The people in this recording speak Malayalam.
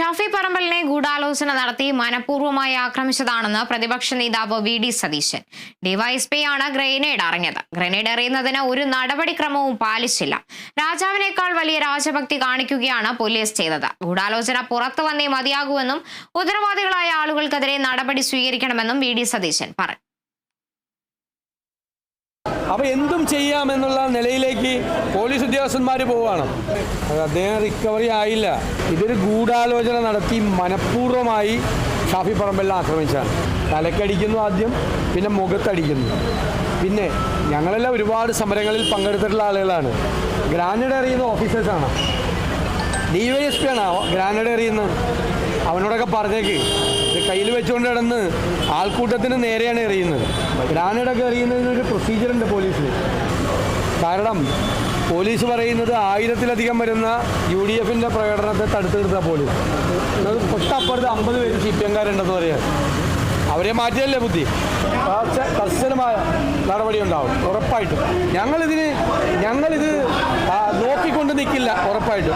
ഷാഫി പറമ്പലിനെ ഗൂഢാലോചന നടത്തി മനഃപൂർവമായി ആക്രമിച്ചതാണെന്ന് പ്രതിപക്ഷ നേതാവ് വി ഡി സതീശൻ. ഡിവൈഎസ്പിയാണ് ഗ്രനേഡ് അറിഞ്ഞത്. ഗ്രനേഡ് എറിയുന്നതിന് ഒരു നടപടിക്രമവും പാലിച്ചില്ല. രാജാവിനേക്കാൾ വലിയ രാജഭക്തി കാണിക്കുകയാണ് പോലീസ് ചെയ്തത്. ഗൂഢാലോചന പുറത്തു വന്നേ മതിയാകുമെന്നും ഉത്തരവാദികളായ ആളുകൾക്കെതിരെ നടപടി സ്വീകരിക്കണമെന്നും വി ഡി സതീശൻ പറഞ്ഞു. അപ്പോൾ എന്തും ചെയ്യാമെന്നുള്ള നിലയിലേക്ക് പോലീസ് ഉദ്യോഗസ്ഥന്മാർ പോവുകയാണ് അദ്ദേഹം റിക്കവറി ആയില്ല. ഇതൊരു ഗൂഢാലോചന നടത്തി മനഃപൂർവമായി ഷാഫി പറമ്പെല്ലാം ആക്രമിച്ചാണ്. തലക്കടിക്കുന്നു ആദ്യം പിന്നെ മുഖത്തടിക്കുന്നു. പിന്നെ ഞങ്ങളെല്ലാം ഒരുപാട് സമരങ്ങളിൽ പങ്കെടുത്തിട്ടുള്ള ആളുകളാണ്. ഗ്രാനഡ് എറിയുന്ന ഓഫീസേഴ്സാണ് ഡി വൈ എസ് പി ആണ്? ഗ്രാനഡ് എറിയുന്നത് അവനോടൊക്കെ പറഞ്ഞേക്ക്. കയ്യിൽ വെച്ചുകൊണ്ട് കിടന്ന് ആൾക്കൂട്ടത്തിന് നേരെയാണ് എറിയുന്നത്. ഗ്രാനേഡൊക്കെ എറിയുന്നതിനൊരു പ്രൊസീജിയർ ഉണ്ട് പോലീസിൽ കാരണം പോലീസ് പറയുന്നത് ആയിരത്തിലധികം വരുന്ന യു ഡി എഫിന്റെ പ്രകടനത്തെ തടുത്തു നിർത്താൻ പോലീസ് തൊട്ടപ്പുറത്ത് അമ്പത് പേര് സി പി എംകാരുണ്ടെന്ന് പറയാം. അവരെ മാറ്റിയല്ലേ ബുദ്ധി? കർശ- കർശനമായ നടപടി ഉണ്ടാവും ഉറപ്പായിട്ടും. ഞങ്ങളിതിന് ഞങ്ങളിത് നോക്കിക്കൊണ്ട് നിൽക്കില്ല ഉറപ്പായിട്ടും.